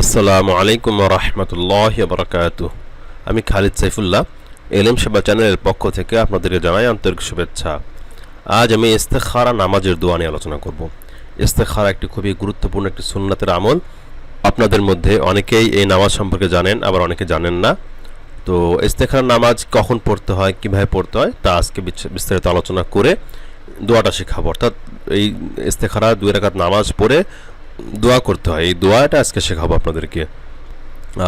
আসসালামু আলাইকুম রহমতুল্লাহ বরকাত আমি খালিদ সাইফুল্লাহ এলএম সেবা চ্যানেলের পক্ষ থেকে আপনাদেরকে জানাই আন্তরিক শুভেচ্ছা। আজ আমি ইস্তেখারা নামাজের দোয়া নিয়ে আলোচনা করব। ইস্তেখারা একটি খুবই গুরুত্বপূর্ণ একটি সুন্নাতের আমল। আপনাদের মধ্যে অনেকেই এই নামাজ সম্পর্কে জানেন, আবার অনেকে জানেন না। তো ইস্তেখারা নামাজ কখন পড়তে হয়, কীভাবে পড়তে হয়, তা আজকে বিস্তারিত আলোচনা করে দোয়াটা শেখাবো। অর্থাৎ এই ইস্তেখারা দুই রাকাত নামাজ পড়ে দোয়া করতে হয়। এই দোয়াটা আজকে শেখাবো আপনাদেরকে।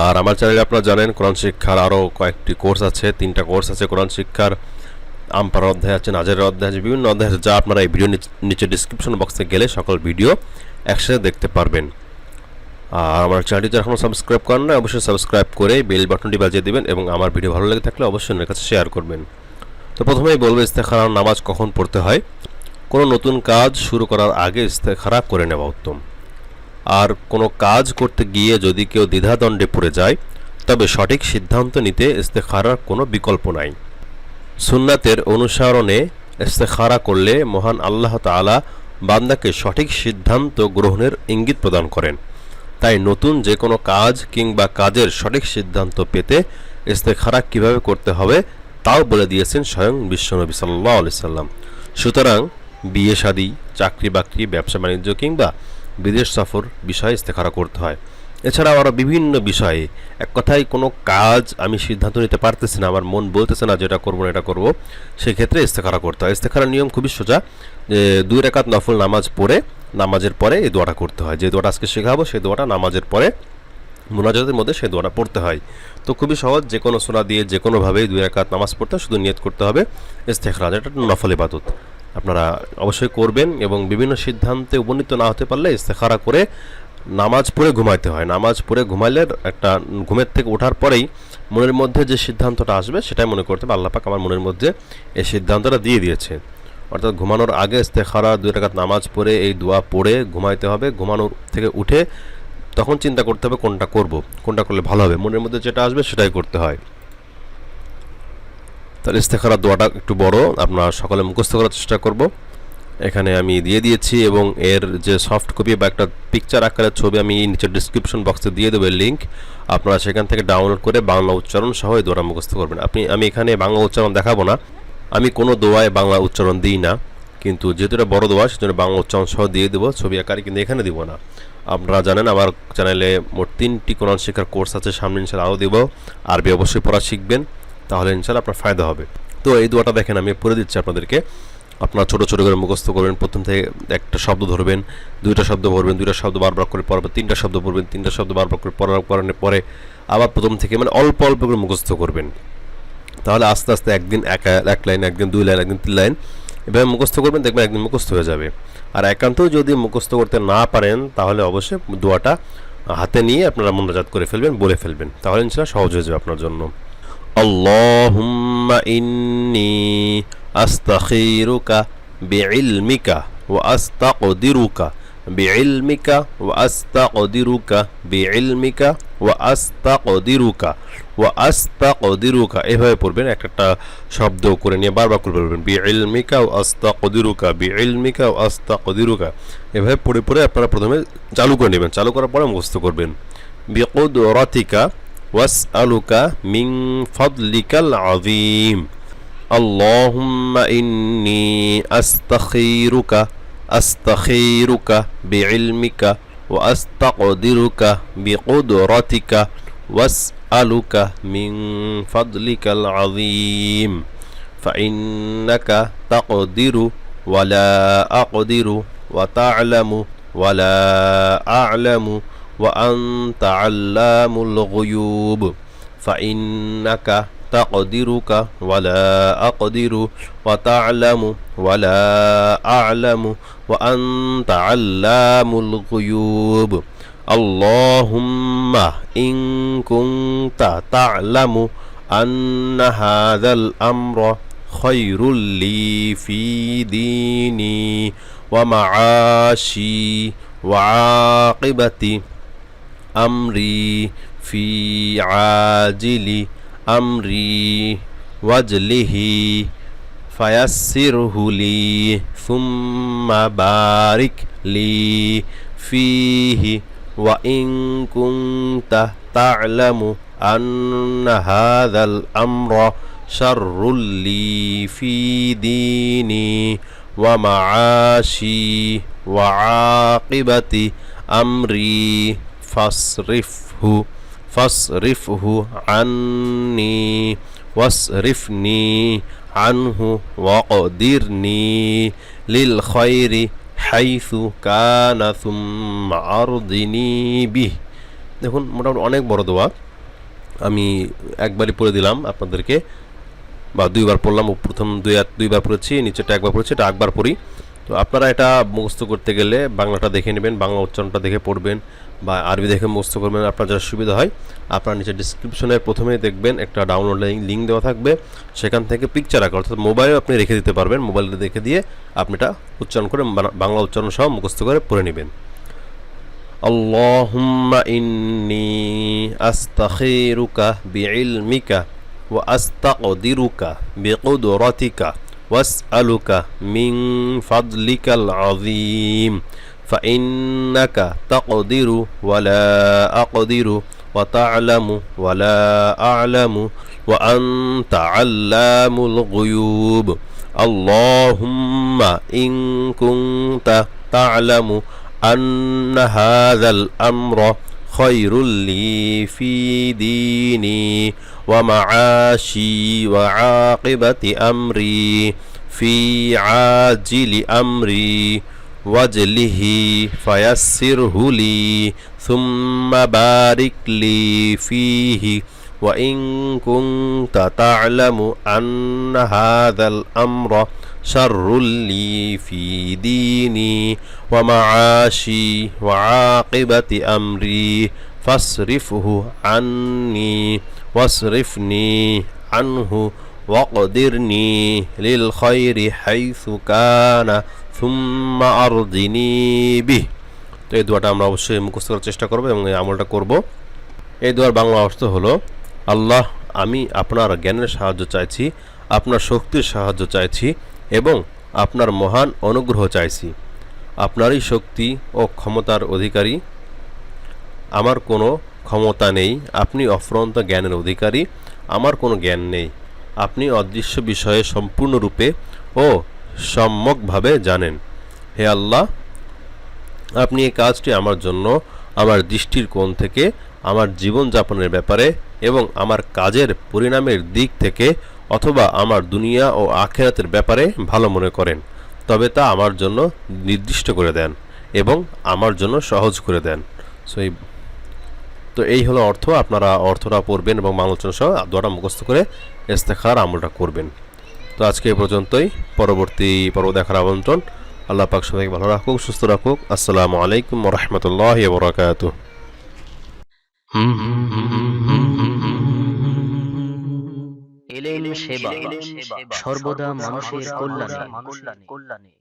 আর আমার চ্যানেলে আপনারা জানেন, কোরআন শিক্ষার আরও কয়েকটি কোর্স আছে, তিনটা কোর্স আছে কোরআন শিক্ষার। আমপার অধ্যায় আছে নাজারের অধ্যায় আছে, বিভিন্ন অধ্যায় আছে, যা আপনারা এই ভিডিও নিচে ডিসক্রিপশন বক্সে গেলে সকল ভিডিও একসাথে দেখতে পারবেন। আর আমার চ্যানেলটি যারা এখনও সাবস্ক্রাইব করেন না অবশ্যই সাবস্ক্রাইব করে বেল বাটনটি বাজিয়ে দেবেন এবং আমার ভিডিও ভালো লেগে থাকলে অবশ্যই অন্যের কাছে শেয়ার করবেন। তো প্রথমেই বলব ইস্তেখারা নামাজ কখন পড়তে হয়? কোনো নতুন কাজ শুরু করার আগে ইস্তেখারা করে নেওয়া উত্তম। আর কোনো কাজ করতে গিয়ে যদি কেউ দ্বিধাদণ্ডে পড়ে যায়, তবে সঠিক সিদ্ধান্ত নিতে ইস্তেখারার কোনো বিকল্প নাই। সুন্নাতের অনুসরণে ইস্তেখারা করলে মহান আল্লাহ তাআলা বান্দাকে সঠিক সিদ্ধান্ত গ্রহণের ইঙ্গিত প্রদান করেন। তাই নতুন যে কোনো কাজ কিংবা কাজের সঠিক সিদ্ধান্ত পেতে ইস্তেখারা কীভাবে করতে হবে, তাও বলে দিয়েছেন স্বয়ং বিশ্বনবী সাল্লাহ আলি সাল্লাম। সুতরাং বিয়ে শাদী, চাকরি বাকরি, ব্যবসা বাণিজ্য কিংবা বিদেশ সফর বিষয়ে ইস্তেখারা করতে হয়। এছাড়াও আরও বিভিন্ন বিষয়ে। এক কথায় কোনো কাজ আমি সিদ্ধান্ত নিতে পারতেছি না, আমার মন বলতেছে না যেটা করব না, এটা করব। সেক্ষেত্রে ইস্তেখারা করতে হয়। ইস্তেখারার নিয়ম খুবই সোজা। যে দুই রেখাত নফল নামাজ পড়ে, নামাজের পরে এই দোয়াটা করতে হয়। যে দোয়াটা আজকে শেখাবো, সেই দোয়াটা নামাজের পরে মোনাজাতের মধ্যে সেই দোয়াটা পড়তে হয়। তো খুবই সহজ, যে কোনো সোনা দিয়ে যে কোনোভাবেই দুই রাকাত নামাজ পড়তে শুধু নিয়ত করতে হবে। ইস্তেখরাজ এটা নফল ইবাদত। আপনারা অবশ্যই করবেন এবং বিভিন্ন সিদ্ধান্তে উপনীত না হতে পারলে ইস্তেখারা করে নামাজ পড়ে ঘুমাইতে হয়। নামাজ পড়ে ঘুমাইলে একটা ঘুমের থেকে ওঠার পরেই মনের মধ্যে যে সিদ্ধান্তটা আসবে সেটাই মনে করতে হবে। আল্লাহ পাক আমার মনের মধ্যে এই সিদ্ধান্তটা দিয়ে দিয়েছে। অর্থাৎ ঘুমানোর আগে ইস্তেখারা, দুই রাকাত নামাজ পড়ে এই দোয়া পড়ে ঘুমাইতে হবে। ঘুমানোর থেকে উঠে তখন চিন্তা করতে হবে কোনটা করব, কোনটা করলে ভালো হবে। মনের মধ্যে যেটা আসবে সেটাই করতে হয়। তাহলে ইস্তেখারা দোয়াটা একটু বড় আপনারা সকলে মুখস্থ করার চেষ্টা করব। এখানে আমি দিয়ে দিয়েছি এবং এর যে সফট কপি বা একটা পিকচার আকারের ছবি আমি নিচের ডিসক্রিপশন বক্সে দিয়ে দেবো লিঙ্ক আপনারা সেখান থেকে ডাউনলোড করে বাংলা উচ্চারণ সহ এই দোয়াটা মুখস্থ করবেন। আপনি, আমি এখানে বাংলা উচ্চারণ দেখাবো না। আমি কোনো দোয়ায় বাংলা উচ্চারণ দিই না, কিন্তু যেহেতু এটা বড় দোয়া, সেজন্য বাংলা উচ্চারণ সহ দিয়ে দেবো। ছবি আকারে কিন্তু এখানে দিব না। আপনারা জানেন আমার চ্যানেলে মোট তিনটি কোরআন শেখার কোর্স আছে, সামনে ইনশাল আরও দেবো। আরবি অবশ্যই পড়া শিখবেন। তাহলে ইনশাল্লাহ আপনার ফায়দা হবে। তো এই দোয়াটা দেখেন, আমি পড়ে দিচ্ছি আপনাদেরকে। আপনারা ছোটো ছোটো করে মুখস্থ করবেন, প্রথম থেকে একটা শব্দ ধরবেন, দুইটা শব্দ পড়বেন, দুইটা শব্দ বারবার করে পড়বেন তিনটা শব্দ পড়বেন, তিনটা শব্দ বারবার করে পড়ার করানোর পরে আবার প্রথম থেকে মানে অল্প অল্প করে মুখস্থ করবেন। তাহলে আস্তে আস্তে একদিন এক এক লাইন, একদিন দুই লাইন, একদিন তিন লাইন এভাবে মুখস্থ করবেন, দেখবেন একদিন মুখস্থ হয়ে যাবে। আর একান্তও যদি মুখস্থ করতে না পারেন, তাহলে অবশ্যই দোয়াটা হাতে নিয়ে আপনারা মনোজাত করে ফেলবেন, বলে ফেলবেন। তাহলে ইনশাল্লাহ সহজ হয়ে যাবে আপনার জন্য। اللهم إني أستخيرك بعلمك وأستقدرك بعلمك وأستقدرك بعلمك وأستقدرك وأستقدرك এভাবে পড়বেন একটা একটা শব্দ করে নিয়ে বারবার করে পড়বেন বিইলমিকা ও আস্তাকদিরুকা বিইলমিকা ও আস্তাকদিরুকা এভাবে পড়ে পড়ে আপনারা প্রথমে চালু করে নেবেন চালু করার পরে মুখস্থ করবেন বিকুদরাতিকা واسألك من فضلك العظيم. اللهم إني أستخيرك أستخيرك بعلمك وأستقدرك بقدرتك. واسألك من فضلك العظيم. فإنك تقدر ولا أقدر وتعلم ولا أعلم. وأنت علام الغيوب فإنك تقدرك ولا أقدر وتعلم ولا أعلم وأنت علام الغيوب. اللهم إن كنت تعلم أن هذا الأمر خير لي في ديني ومعاشي আমরি ফি আজিলি আমরি ওয়াজলিহি ফায়াসিরহু লি সুম্মা বারিক লি ফিহি ওয়া ইন কুনতা তা'লামু আন্না হাযাল আমরা শাররুল লি ফি দীনি ওয়া মা'আশি ওয়া فاصرفه فاصرفه عني, واصرفني আনহু وقدرني লিল حيث كان কানা عرضني به۔ বিহ দেখুন, মোটামুটি অনেক বড় দোয়া। আমি একবারই পড়ে দিলাম আপনাদেরকে। বা দুইবার পড়লাম, প্রথম দুই দুইবার পড়েছি নিচেটা একবার পড়েছি, এটা একবার পড়ি। তো আপনারা এটা মুখস্থ করতে গেলে বাংলাটা দেখে নেবেন, বাংলা উচ্চারণটা দেখে পড়বেন। বা আরবি দেখে মুখস্থ করবেন আপনার যারা সুবিধা হয় আপনার নিচে ডিসক্রিপশনের প্রথমেই দেখবেন একটা ডাউনলোড লিঙ্ক দেওয়া থাকবে সেখান থেকে পিকচার আঁকা অর্থাৎ মোবাইলে আপনি রেখে দিতে পারবেন মোবাইলে দেখে দিয়ে আপনি এটা উচ্চারণ করে বানা- বাংলা উচ্চারণ সহ মুখস্থ করে পড়ে নেবেন اللهم إني أستخيرك بعلمك وأستقدرك بقدرتك وأسألك من فضلك العظيم فإنك تقدر ولا أقدر وتعلم ولا أعلم وأنت علام الغيوب. اللهم إن كنت تعلم أن هذا الأمر خير لي في ديني ومعاشي وعاقبة أمري في عاجل أمري. واجله فيسره لي ثم بارك لي فيه. وإن كنت تعلم أن هذا الأمر شر لي في ديني ومعاشي وعاقبة أمري فاصرفه عني واصرفني عنه وقدرني للخير حيث كان. সুম্মা আর দিনিবি তো এই দোয়াটা আমরা অবশ্যই মুখস্থ করার চেষ্টা করব এবং আমলটা করব। এই দোয়ার বাংলা অর্থ হলো, আল্লাহ, আমি আপনার জ্ঞানের সাহায্য চাইছি, আপনার শক্তির সাহায্য চাইছি এবং আপনার মহান অনুগ্রহ চাইছি। আপনারই শক্তি ও ক্ষমতার অধিকারী। আমার কোনো ক্ষমতা নেই, আপনি অফরন্ত জ্ঞানের অধিকারী। আমার কোনো জ্ঞান নেই, আপনি অদৃশ্য বিষয়ে সম্পূর্ণরূপে ও সম্যকভাবে জানেন। হে আল্লাহ, আপনি এই কাজটি আমার জন্য, আমার দৃষ্টির কোণ থেকে, আমার জীবনযাপনের ব্যাপারে এবং আমার কাজের পরিণামের দিক থেকে অথবা আমার দুনিয়া ও আখেরাতের ব্যাপারে ভালো মনে করেন। তবে তা আমার জন্য নির্দিষ্ট করে দেন এবং আমার জন্য সহজ করে দেন। সো এই তো এই হলো অর্থ। আপনারা অর্থটা পড়বেন এবং বাংলোচন সহ দোয়াটা মুখস্থ করে ইস্তেখার আমলটা করবেন। তো আজকে এই পর্যন্তই। পরবর্তী পর্ব দেখার আমন্ত্রণ। আল্লাহ পাক সবাইকে ভালো রাখুক, সুস্থ রাখুক। আসসালামু আলাইকুম রহমতুল্লাহ বরাকাত এলেন সেবা, সর্বদা মানুষের কল্যাণে।